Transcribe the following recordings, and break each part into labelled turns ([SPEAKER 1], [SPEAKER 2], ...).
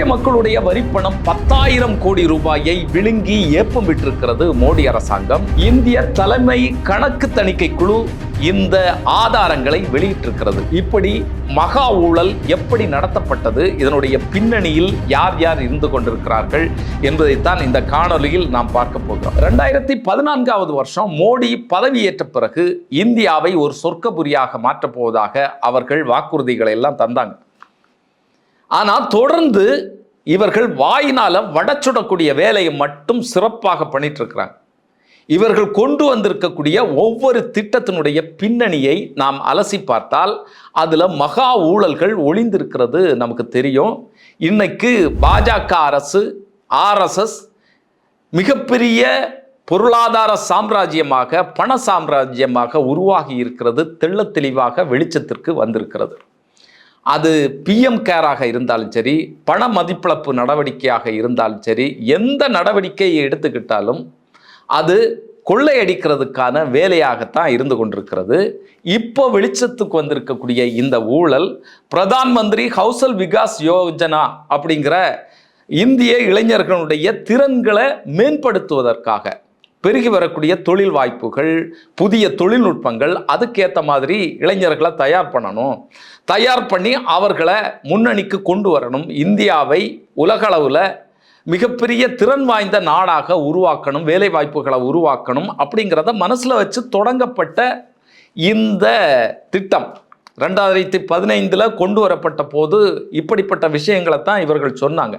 [SPEAKER 1] இந்திய மக்களுடைய வரிப்பணம் பத்தாயிரம் கோடி ரூபாயை விழுங்கி ஏப்பம் விட்டிருக்கிறது மோடி அரசாங்கம் இந்திய தலைமை கணக்கு தணிக்கை குழு இந்த ஆதாரங்களை வெளியிட்டிருக்கிறது இப்படி மகா ஊழல் எப்படி நடத்தப்பட்டது இதனுடைய பின்னணியில் யார் யார் இருந்து கொண்டிருக்கிறார்கள் என்பதைத்தான் இந்த காணொலியில் நாம் பார்க்க போகிறோம் ரெண்டாயிரத்தி பதினான்காவது வருஷம் மோடி பதவியேற்ற பிறகு இந்தியாவை ஒரு சொர்க்கபுரியாக மாற்றப் போவதாக அவர்கள் வாக்குறுதிகளை எல்லாம் தந்தாங்க ஆனால் தொடர்ந்து இவர்கள் வாயினால் சுடக்கூடிய வேலையை மட்டும் சிறப்பாக பண்ணிட்டு இருக்கிறாங்க இவர்கள் கொண்டு வந்திருக்கக்கூடிய ஒவ்வொரு திட்டத்தினுடைய பின்னணியை நாம் அலசி பார்த்தால் அதில் மகா ஊழல்கள் ஒளிந்திருக்கிறது நமக்கு தெரியும் இன்னைக்கு பாஜக அரசு ஆர்எஸ்எஸ் மிகப்பெரிய பொருளாதார சாம்ராஜ்யமாக பண சாம்ராஜ்யமாக உருவாகி இருக்கிறது தெள்ள தெளிவாக வெளிச்சத்திற்கு வந்திருக்கிறது அது பிஎம் கேராக இருந்தாலும் சரி பண மதிப்பிழப்பு நடவடிக்கையாக இருந்தாலும் சரி எந்த நடவடிக்கையை எடுத்துக்கிட்டாலும் அது கொள்ளையடிக்கிறதுக்கான வேலையாகத்தான் இருந்து கொண்டிருக்கிறது இப்போ வெளிச்சத்துக்கு வந்திருக்கக்கூடிய இந்த ஊழல் பிரதான் மந்திரி ஹவுசல் விகாஸ் யோஜனா அப்படிங்கிற இந்திய இளைஞர்களுடைய திறன்களை மேம்படுத்துவதற்காக பெருகி வரக்கூடிய தொழில் வாய்ப்புகள் புதிய தொழில்நுட்பங்கள் அதுக்கேற்ற மாதிரி இளைஞர்களை தயார் பண்ணணும் தயார் பண்ணி அவர்களை முன்னணிக்கு கொண்டு வரணும் இந்தியாவை உலகளவில் மிகப்பெரிய திறன் வாய்ந்த நாடாக உருவாக்கணும் வேலை வாய்ப்புகளை உருவாக்கணும் அப்படிங்கிறத மனசில் வச்சு தொடங்கப்பட்ட இந்த திட்டம் ரெண்டாயிரத்தி பதினைந்தில் கொண்டு வரப்பட்ட போது இப்படிப்பட்ட விஷயங்களை தான் இவர்கள் சொன்னாங்க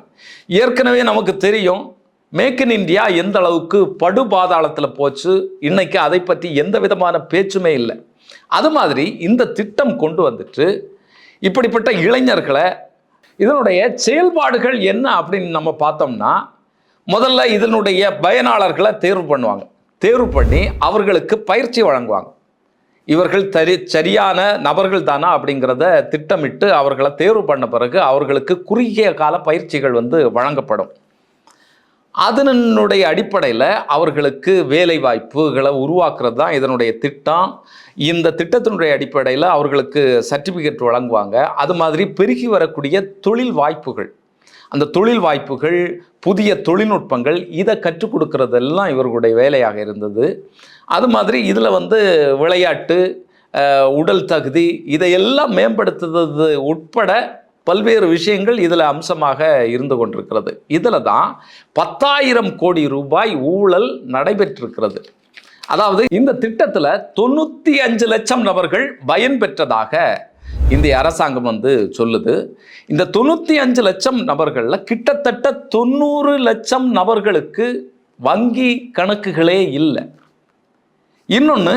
[SPEAKER 1] ஏற்கனவே நமக்கு தெரியும் மேக் இன் இந்தியா எந்த அளவுக்கு படுபாதாளத்தில் போச்சு இன்னைக்கு அதை பற்றி எந்த விதமான பேச்சுமே இல்லை அது மாதிரி இந்த திட்டம் கொண்டு வந்துட்டு இப்படிப்பட்ட இளைஞர்களை இதனுடைய செயல்பாடுகள் என்ன அப்படின்னு நம்ம பார்த்தோம்னா முதல்ல இதனுடைய பயனாளர்களை தேர்வு பண்ணுவாங்க தேர்வு பண்ணி அவர்களுக்கு பயிற்சி வழங்குவாங்க இவர்கள் தரி சரியான நபர்கள் தானா அப்படிங்கிறத திட்டமிட்டு அவர்களை தேர்வு பண்ண பிறகு அவர்களுக்கு குறுகிய கால பயிற்சிகள் வந்து வழங்கப்படும் அதனுடைய அடிப்படையில் அவர்களுக்கு வேலை வாய்ப்புகளை உருவாக்குறது தான் இதனுடைய திட்டம் இந்த திட்டத்தினுடைய அடிப்படையில் அவர்களுக்கு சர்டிஃபிகேட் வழங்குவாங்க அது மாதிரி பெருகி வரக்கூடிய தொழில் வாய்ப்புகள் அந்த தொழில் வாய்ப்புகள் புதிய தொழில்நுட்பங்கள் இதை கற்றுக் கொடுக்கறதெல்லாம் இவர்களுடைய வேலையாக இருந்தது அது மாதிரி இதில் வந்து விளையாட்டு உடல் தகுதி இதையெல்லாம் மேம்படுத்துவது உட்பட பல்வேறு விஷயங்கள் இதில் அம்சமாக இருந்து கொண்டிருக்கிறது இதில் தான் பத்தாயிரம் கோடி ரூபாய் ஊழல் நடைபெற்றிருக்கிறது அதாவது இந்த திட்டத்தில் தொண்ணூற்றி அஞ்சு லட்சம் நபர்கள் பயன்பெற்றதாக இந்திய அரசாங்கம் வந்து சொல்லுது இந்த தொண்ணூற்றி அஞ்சு லட்சம் நபர்களில் கிட்டத்தட்ட தொண்ணூறு லட்சம் நபர்களுக்கு வங்கி கணக்குகளே இல்லை இன்னொன்று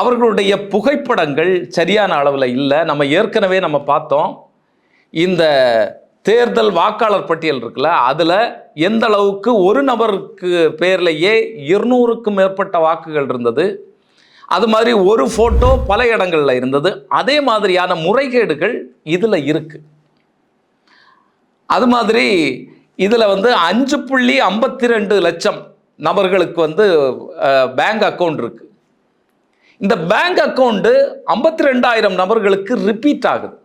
[SPEAKER 1] அவர்களுடைய புகைப்படங்கள் சரியான அளவில் இல்லை நம்ம ஏற்கனவே நம்ம பார்த்தோம் இந்த தேர்தல் வாக்காளர் பட்டியல் இருக்குல்ல அதில் எந்த அளவுக்கு ஒரு நபருக்கு பேர்லேயே இருநூறுக்கும் மேற்பட்ட வாக்குகள் இருந்தது அது மாதிரி ஒரு ஃபோட்டோ பல இடங்களில் இருந்தது அதே மாதிரியான முறைகேடுகள் இதில் இருக்குது அது மாதிரி இதில் வந்து அஞ்சு புள்ளி ஐம்பத்தி ரெண்டு லட்சம் நபர்களுக்கு வந்து பேங்க் அக்கௌண்ட் இருக்குது இந்த பேங்க் அக்கௌண்ட்டு ஐம்பத்தி ரெண்டாயிரம் நபர்களுக்கு ரிப்பீட் ஆகுது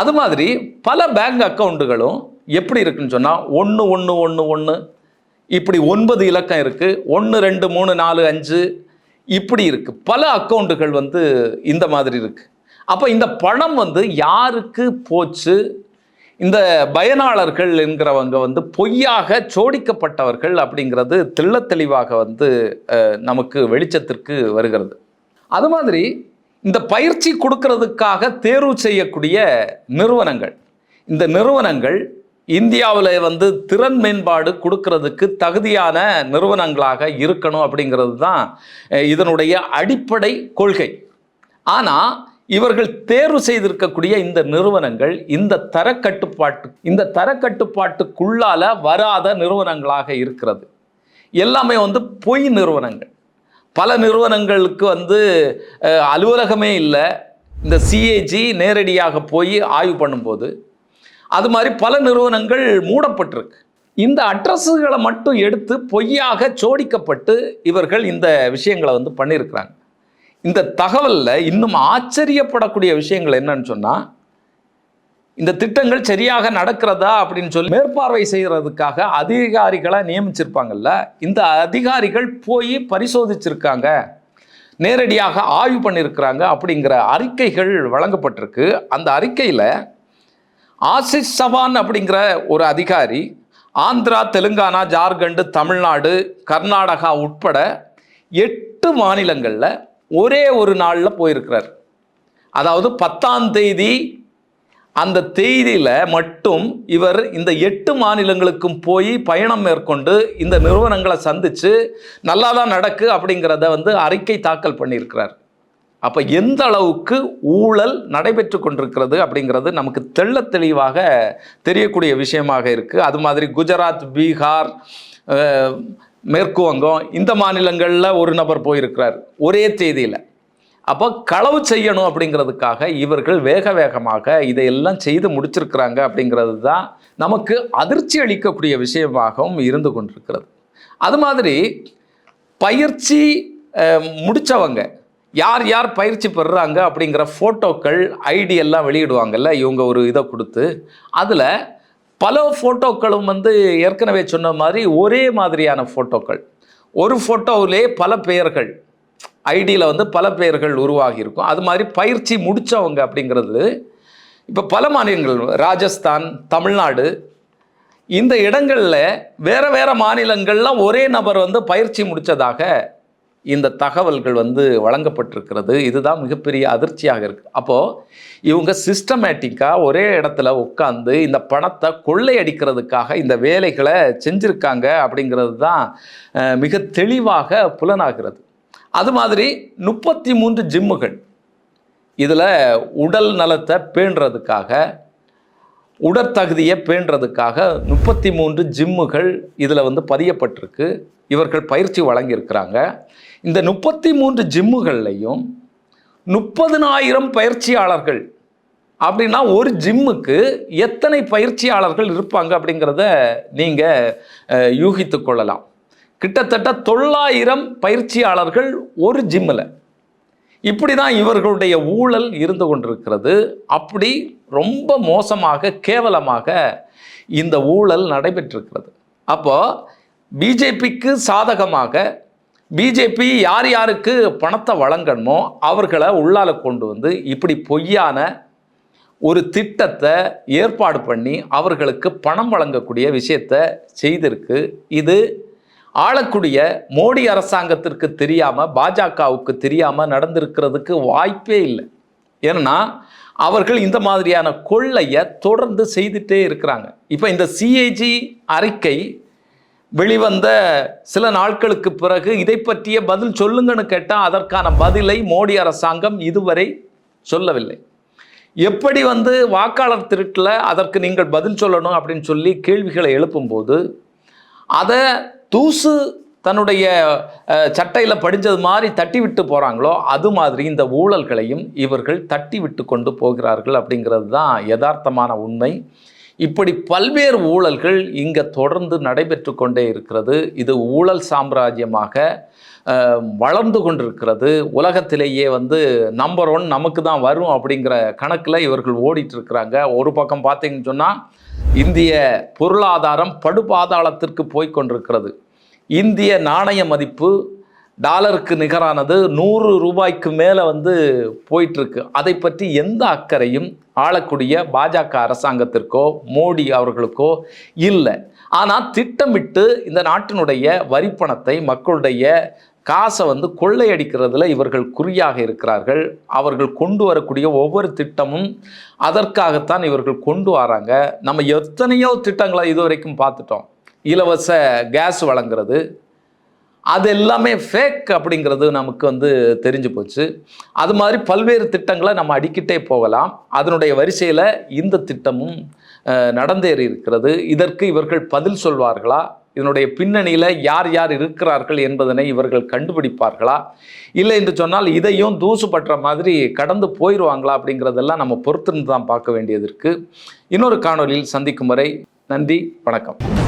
[SPEAKER 1] அது மாதிரி பல பேங்க் அக்கௌண்ட்டுகளும் எப்படி இருக்குன்னு சொன்னால் ஒன்று ஒன்று ஒன்று ஒன்று இப்படி ஒன்பது இலக்கம் இருக்குது ஒன்று ரெண்டு மூணு நாலு அஞ்சு இப்படி இருக்குது பல அக்கௌண்ட்டுகள் வந்து இந்த மாதிரி இருக்குது அப்போ இந்த பணம் வந்து யாருக்கு போச்சு இந்த பயனாளர்கள் என்கிறவங்க வந்து பொய்யாக சோடிக்கப்பட்டவர்கள் அப்படிங்கிறது தெள்ள தெளிவாக வந்து நமக்கு வெளிச்சத்திற்கு வருகிறது அது மாதிரி இந்த பயிற்சி கொடுக்கறதுக்காக தேர்வு செய்யக்கூடிய நிறுவனங்கள் இந்த நிறுவனங்கள் இந்தியாவில் வந்து திறன் மேம்பாடு கொடுக்கறதுக்கு தகுதியான நிறுவனங்களாக இருக்கணும் அப்படிங்கிறது தான் இதனுடைய அடிப்படை கொள்கை ஆனால் இவர்கள் தேர்வு செய்திருக்கக்கூடிய இந்த நிறுவனங்கள் இந்த தரக்கட்டுப்பாட்டு இந்த தரக்கட்டுப்பாட்டுக்குள்ளால வராத நிறுவனங்களாக இருக்கிறது எல்லாமே வந்து பொய் நிறுவனங்கள் பல நிறுவனங்களுக்கு வந்து அலுவலகமே இல்லை இந்த சிஏஜி நேரடியாக போய் ஆய்வு பண்ணும்போது அது மாதிரி பல நிறுவனங்கள் மூடப்பட்டிருக்கு இந்த அட்ரஸுகளை மட்டும் எடுத்து பொய்யாக சோடிக்கப்பட்டு இவர்கள் இந்த விஷயங்களை வந்து பண்ணியிருக்கிறாங்க இந்த தகவலில் இன்னும் ஆச்சரியப்படக்கூடிய விஷயங்கள் என்னன்னு சொன்னால் இந்த திட்டங்கள் சரியாக நடக்கிறதா அப்படின்னு சொல்லி மேற்பார்வை செய்கிறதுக்காக அதிகாரிகளை நியமிச்சிருப்பாங்கல்ல இந்த அதிகாரிகள் போய் பரிசோதிச்சிருக்காங்க நேரடியாக ஆய்வு பண்ணியிருக்கிறாங்க அப்படிங்கிற அறிக்கைகள் வழங்கப்பட்டிருக்கு அந்த அறிக்கையில் ஆசிஷ் சவான் அப்படிங்கிற ஒரு அதிகாரி ஆந்திரா தெலுங்கானா ஜார்க்கண்டு தமிழ்நாடு கர்நாடகா உட்பட எட்டு மாநிலங்களில் ஒரே ஒரு நாளில் போயிருக்கிறார் அதாவது பத்தாம் தேதி அந்த தேதியில் மட்டும் இவர் இந்த எட்டு மாநிலங்களுக்கும் போய் பயணம் மேற்கொண்டு இந்த நிறுவனங்களை சந்தித்து நல்லா தான் நடக்கு அப்படிங்கிறத வந்து அறிக்கை தாக்கல் பண்ணியிருக்கிறார் அப்போ எந்த அளவுக்கு ஊழல் நடைபெற்று கொண்டிருக்கிறது அப்படிங்கிறது நமக்கு தெள்ள தெளிவாக தெரியக்கூடிய விஷயமாக இருக்குது அது மாதிரி குஜராத் பீகார் மேற்கு வங்கம் இந்த மாநிலங்களில் ஒரு நபர் போயிருக்கிறார் ஒரே தேதியில் அப்போ களவு செய்யணும் அப்படிங்கிறதுக்காக இவர்கள் வேக வேகமாக இதையெல்லாம் செய்து முடிச்சிருக்கிறாங்க அப்படிங்கிறது தான் நமக்கு அதிர்ச்சி அளிக்கக்கூடிய விஷயமாகவும் இருந்து கொண்டிருக்கிறது அது மாதிரி பயிற்சி முடித்தவங்க யார் யார் பயிற்சி பெறுறாங்க அப்படிங்கிற ஃபோட்டோக்கள் ஐடி எல்லாம் வெளியிடுவாங்கல்ல இவங்க ஒரு இதை கொடுத்து அதில் பல ஃபோட்டோக்களும் வந்து ஏற்கனவே சொன்ன மாதிரி ஒரே மாதிரியான ஃபோட்டோக்கள் ஒரு ஃபோட்டோவிலே பல பெயர்கள் ஐடியில் வந்து பல பெயர்கள் உருவாகி இருக்கும் அது மாதிரி பயிற்சி முடித்தவங்க அப்படிங்கிறது இப்போ பல மாநிலங்கள் ராஜஸ்தான் தமிழ்நாடு இந்த இடங்களில் வேறு வேறு மாநிலங்கள்லாம் ஒரே நபர் வந்து பயிற்சி முடித்ததாக இந்த தகவல்கள் வந்து வழங்கப்பட்டிருக்கிறது இதுதான் மிகப்பெரிய அதிர்ச்சியாக இருக்குது அப்போது இவங்க சிஸ்டமேட்டிக்காக ஒரே இடத்துல உட்காந்து இந்த பணத்தை கொள்ளையடிக்கிறதுக்காக இந்த வேலைகளை செஞ்சுருக்காங்க அப்படிங்கிறது தான் மிக தெளிவாக புலனாகிறது அது மாதிரி முப்பத்தி மூன்று ஜிம்முகள் இதில் உடல் நலத்தை பேணுறதுக்காக உடற்தகுதியை பேணுறதுக்காக முப்பத்தி மூன்று ஜிம்முகள் இதில் வந்து பதியப்பட்டிருக்கு இவர்கள் பயிற்சி வழங்கியிருக்கிறாங்க இந்த முப்பத்தி மூன்று ஜிம்முகள்லையும் முப்பதினாயிரம் பயிற்சியாளர்கள் அப்படின்னா ஒரு ஜிம்முக்கு எத்தனை பயிற்சியாளர்கள் இருப்பாங்க அப்படிங்கிறத நீங்கள் யூகித்து கொள்ளலாம் கிட்டத்தட்ட தொள்ளாயிரம் பயிற்சியாளர்கள் ஒரு ஜிம்மில் இப்படி தான் இவர்களுடைய ஊழல் இருந்து கொண்டிருக்கிறது அப்படி ரொம்ப மோசமாக கேவலமாக இந்த ஊழல் நடைபெற்றிருக்கிறது அப்போது பிஜேபிக்கு சாதகமாக பிஜேபி யார் யாருக்கு பணத்தை வழங்கணுமோ அவர்களை உள்ளால் கொண்டு வந்து இப்படி பொய்யான ஒரு திட்டத்தை ஏற்பாடு பண்ணி அவர்களுக்கு பணம் வழங்கக்கூடிய விஷயத்தை செய்திருக்கு இது ஆளக்கூடிய மோடி அரசாங்கத்திற்கு தெரியாமல் பாஜகவுக்கு தெரியாமல் நடந்திருக்கிறதுக்கு வாய்ப்பே இல்லை ஏன்னா அவர்கள் இந்த மாதிரியான கொள்ளையை தொடர்ந்து செய்துட்டே இருக்கிறாங்க இப்போ இந்த சிஏஜி அறிக்கை வெளிவந்த சில நாட்களுக்கு பிறகு இதை பற்றிய பதில் சொல்லுங்கன்னு கேட்டால் அதற்கான பதிலை மோடி அரசாங்கம் இதுவரை சொல்லவில்லை எப்படி வந்து வாக்காளர் திருட்டில் அதற்கு நீங்கள் பதில் சொல்லணும் அப்படின்னு சொல்லி கேள்விகளை எழுப்பும்போது அதை தூசு தன்னுடைய சட்டையில் படிஞ்சது மாதிரி தட்டி விட்டு போகிறாங்களோ அது மாதிரி இந்த ஊழல்களையும் இவர்கள் தட்டி விட்டு கொண்டு போகிறார்கள் அப்படிங்கிறது தான் யதார்த்தமான உண்மை இப்படி பல்வேறு ஊழல்கள் இங்கே தொடர்ந்து நடைபெற்று கொண்டே இருக்கிறது இது ஊழல் சாம்ராஜ்யமாக வளர்ந்து கொண்டிருக்கிறது உலகத்திலேயே வந்து நம்பர் ஒன் நமக்கு தான் வரும் அப்படிங்கிற கணக்கில் இவர்கள் ஓடிட்டுருக்கிறாங்க ஒரு பக்கம் பார்த்தீங்கன்னு சொன்னால் இந்திய பொருளாதாரம் படுபாதாளத்திற்கு போய்கொண்டிருக்கிறது இந்திய நாணய மதிப்பு டாலருக்கு நிகரானது நூறு ரூபாய்க்கு மேலே வந்து போயிட்டுருக்கு அதை பற்றி எந்த அக்கறையும் ஆளக்கூடிய பாஜக அரசாங்கத்திற்கோ மோடி அவர்களுக்கோ இல்லை ஆனால் திட்டமிட்டு இந்த நாட்டினுடைய வரிப்பணத்தை மக்களுடைய காசை வந்து கொள்ளையடிக்கிறதுல இவர்கள் குறியாக இருக்கிறார்கள் அவர்கள் கொண்டு வரக்கூடிய ஒவ்வொரு திட்டமும் அதற்காகத்தான் இவர்கள் கொண்டு வராங்க நம்ம எத்தனையோ திட்டங்களை இது வரைக்கும் பார்த்துட்டோம் இலவச கேஸ் வழங்குறது அது எல்லாமே ஃபேக் அப்படிங்கிறது நமக்கு வந்து தெரிஞ்சு போச்சு அது மாதிரி பல்வேறு திட்டங்களை நம்ம அடிக்கிட்டே போகலாம் அதனுடைய வரிசையில் இந்த திட்டமும் நடந்தேறி இருக்கிறது இதற்கு இவர்கள் பதில் சொல்வார்களா இதனுடைய பின்னணியில் யார் யார் இருக்கிறார்கள் என்பதனை இவர்கள் கண்டுபிடிப்பார்களா இல்லை என்று சொன்னால் இதையும் தூசு பற்ற மாதிரி கடந்து போயிடுவாங்களா அப்படிங்கிறதெல்லாம் நம்ம பொறுத்திருந்து தான் பார்க்க வேண்டியது இருக்குது இன்னொரு காணொலியில் சந்திக்கும் வரை நன்றி வணக்கம்